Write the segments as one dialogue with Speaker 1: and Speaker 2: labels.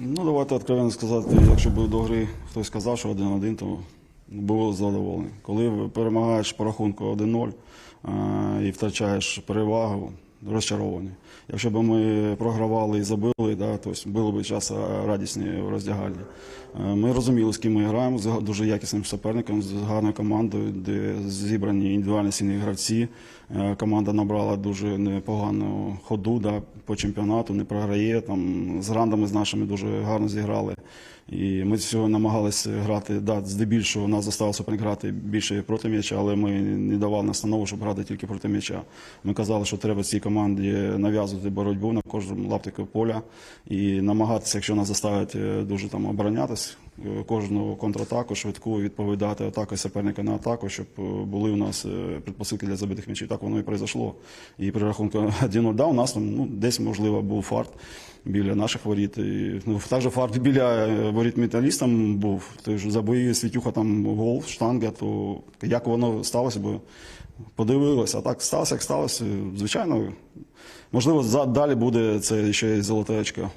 Speaker 1: Ну, давайте відкровенно сказати, якщо б до гри хтось сказав, що 1-1, то було задоволений. Коли перемагаєш по рахунку 1-0 е, і втрачаєш перевагу, розчаровані. Якщо б ми програвали і забили, да, то було б час радісні в роздягальні. Е, Ми розуміли, з ким ми граємо, з дуже якісним суперником, з гарною командою, де зібрані індивідуальні сильні гравці. Е, Команда набрала дуже непогану ходу да, по чемпіонату, не програє. Там, з грандами з нашими дуже гарно зіграли. І ми цього намагалися грати, да, здебільшого нас заставив грати більше проти м'яча, але ми не давали настанову, щоб грати тільки проти м'яча. Ми казали, що треба цій команді нав'язувати боротьбу на кожному лаптику поля і намагатися, якщо нас заставить е, дуже там оборонятись, кожну контратаку швидку відповідати атакою суперника на атаку, щоб е, були у нас е, предпосилки для забитих м'ячів. Так воно і произошло. І при рахунку 1-0, да, у нас ну, десь можливо був фарт біля наших воріт. І, ну, також фарт біля е, воріт металістам був. Тож забої Світюха там гол, штанга, то як воно сталося би, подивилися. А так сталося, як сталося. Звичайно, можливо, далі буде це ще й золоте очко.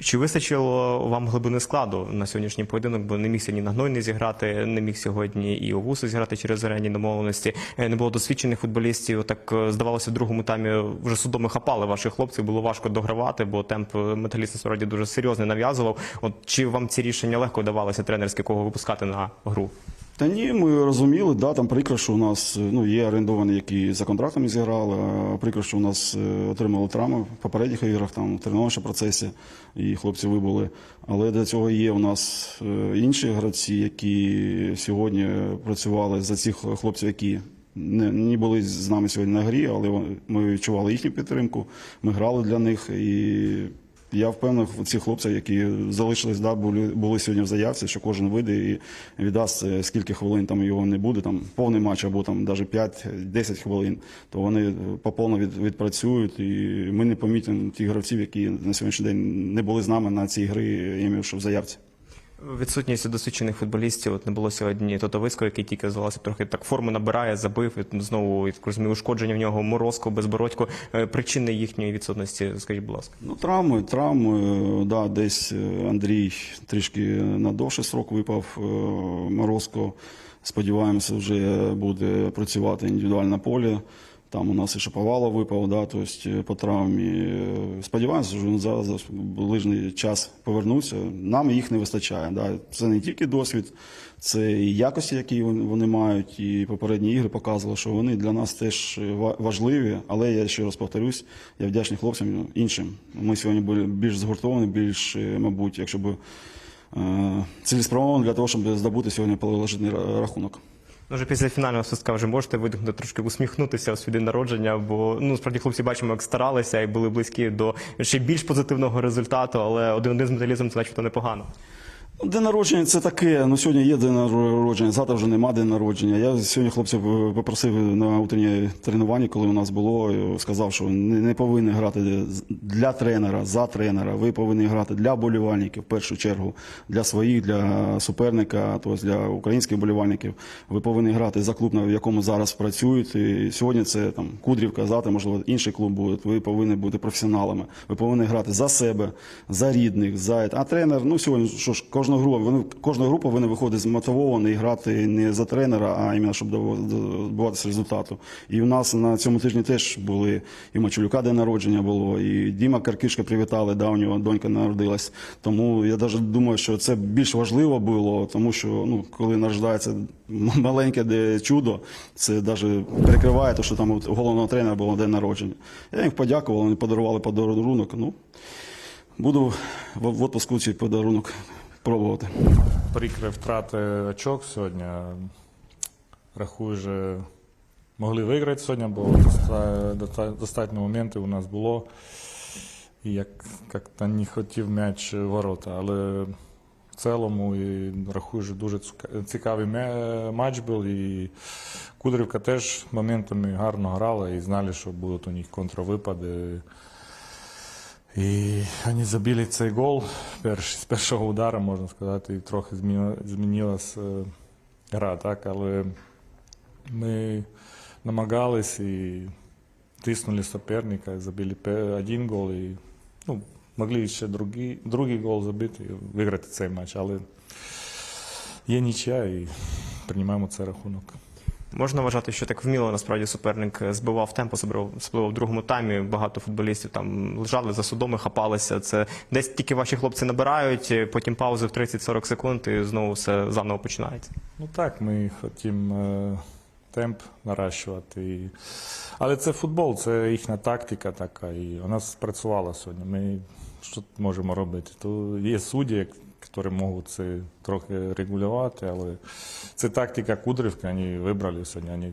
Speaker 2: Чи вистачило вам глибини складу на сьогоднішній поєдинок? Бо не міг сьогодні Нагнойний зіграти, не міг сьогодні і Овусу зіграти через зелені домовленості. Е, Не було досвідчених футболістів. Так е, здавалося, в другому таймі вже судоми хапали ваших хлопців. Було важко догравати, бо темп е, металіст насправді дуже серйозний нав'язував. От чи вам ці рішення легко давалося тренерське кого випускати на гру?
Speaker 1: Та ні, ми розуміли, да, там прикро, що у нас е, ну, є орендовані, які за контрактами зіграли, прикро, що у нас е, отримали травми в попередніх іграх, там, в тренувальному процесі, і хлопці вибули. Але для цього є у нас е, інші гравці, які сьогодні працювали за цих хлопців, які не, не були з нами сьогодні на грі, але ми відчували їхню підтримку, ми грали для них. І я впевнений в цих хлопців, які залишились, да, були, були сьогодні в заявці, що кожен вийде і віддасть е, скільки хвилин там його не буде, там повний матч або там навіть 5-10 хвилин, то вони е, поповно від, відпрацюють. І ми не помітимо тих гравців, які на сьогоднішній день не були з нами на цій грі, я маю, що в заявці.
Speaker 2: Відсутність досвідчених футболістів. От не було сьогодні Тотовицького, який тільки здавалося трохи так форму набирає, забив і знову так розумію, ушкодження в нього морозко, безбородько. Е, Причини їхньої відсутності, скажіть, будь ласка.
Speaker 1: Ну, травми, травми, да, десь е, Андрій трішки на довший срок випав е, Морозко. Сподіваємося, вже буде працювати індивідуально на полі. Там у нас і Шаповалов випав, да, тобто по травмі. Е, Сподіваємося, що він за, за ближній час повернуться. Нам їх не вистачає. Да. Це не тільки досвід, це і якості, які вони мають. І попередні ігри показували, що вони для нас теж ва- важливі. Але я ще раз повторюсь, я вдячний хлопцям іншим. Ми сьогодні були більш згуртовані, більш, е, мабуть, якщо б е, цілеспрямовані для того, щоб здобути сьогодні положительний ра- рахунок.
Speaker 2: Ну, вже після фінального свистка вже можете видихнути трошки усміхнутися у свій народження, бо ну справді хлопці бачимо, як старалися і були близькі до ще більш позитивного результату, але один-один з металізмом це начебто непогано.
Speaker 1: Ну, День народження це таке. Ну сьогодні є день народження, завтра вже нема день народження. Я сьогодні хлопців попросив на утреннє тренування, коли у нас було, сказав, що не, не повинні грати для тренера, за тренера. Ви повинні грати для болівальників в першу чергу, для своїх, для суперника, тобто для українських болівальників. Ви повинні грати за клуб, в якому зараз працюють. І сьогодні це там Кудрівка, завтра, можливо, інший клуб буде. Ви повинні бути професіоналами. Ви повинні грати за себе, за рідних, за а тренер. Ну сьогодні що ж, кожна група, вони кожна група повинна виходити змотивована і грати не за тренера, а іменно щоб добиватися результату. І у нас на цьому тижні теж були і Мачулюка день народження було, і Діма Каркишка привітали, да, у нього донька народилась. Тому я навіть думаю, що це більш важливо було, тому що ну, коли народжається маленьке де чудо, це навіть перекриває те, що там у головного тренера було день народження. Я їм подякував, вони подарували подарунок. Ну, буду в в отпуску цей подарунок пробувати.
Speaker 3: Прикре втрати очок сьогодні. Рахую, що могли виграти сьогодні, бо доста- доста- достатньо моментів у нас було. І як, як-то не хотів м'яч ворота. Але в цілому і рахую, що дуже цікавий матч був. І Кудрівка теж моментами гарно грала і знали, що будуть у них контравипади. І вони забили цей гол. Перш, з першого удару, можна сказати, і трохи зміни- змінилась е, гра, так, але ми намагались і тиснули суперника, забили один гол і ну, могли ще другий, другий гол забити і виграти цей матч, але є нічия і приймаємо цей рахунок.
Speaker 2: Можна вважати, що так вміло насправді суперник збивав темп, особливо в другому таймі. Багато футболістів там лежали за судоми, хапалися. Це десь тільки ваші хлопці набирають, потім паузи в 30-40 секунд і знову все заново починається.
Speaker 3: Ну так, ми хочемо е, темп наращувати. Але це футбол, це їхня тактика така, і вона спрацювала сьогодні. Ми що можемо робити? То є судді, які можуть це трохи регулювати, але це тактика Кудрівки, вони вибрали сьогодні, вони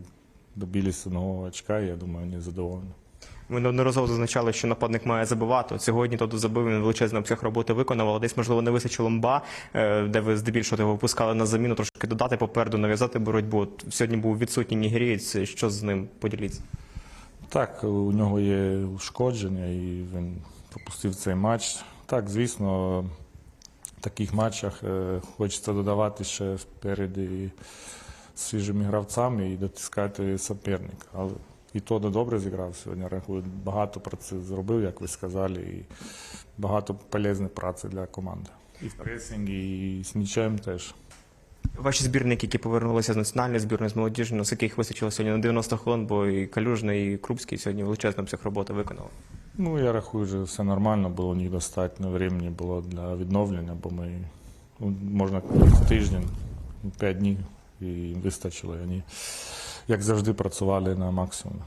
Speaker 3: добилися одного очка, і я думаю, вони задоволені.
Speaker 2: Ми неодноразово зазначали, що нападник має забивати. От Сьогодні Тодо забив, він величезний обсяг роботи виконав, але десь, можливо, не вистачило мба, е, де ви здебільшого його випускали на заміну, трошки додати попереду, нав'язати боротьбу. От Сьогодні був відсутній нігерієць. Що з ним поділіться?
Speaker 3: Так, у нього є ушкодження, і він пропустив цей матч. Так, звісно, таких матчах е, хочеться додавати ще впереді свіжими гравцями і дотискати суперника. Але і Тодо добре зіграв сьогодні. Рахую, багато про це зробив, як ви сказали, і багато полезної праці для команди. І в пресингі, і з м'ячем теж.
Speaker 2: Ваші збірники, які повернулися з національної збірної з молодіжної, наскільки їх вистачило сьогодні на 90 хвилин, бо і Калюжний, і Крупський сьогодні величезний обсяг роботи виконали.
Speaker 3: Ну, я рахую, що все нормально було, у них достатньо времени було для відновлення, бо ми ну, можна тиждень, п'ять днів і вистачило. І вони, як завжди, працювали на максимум.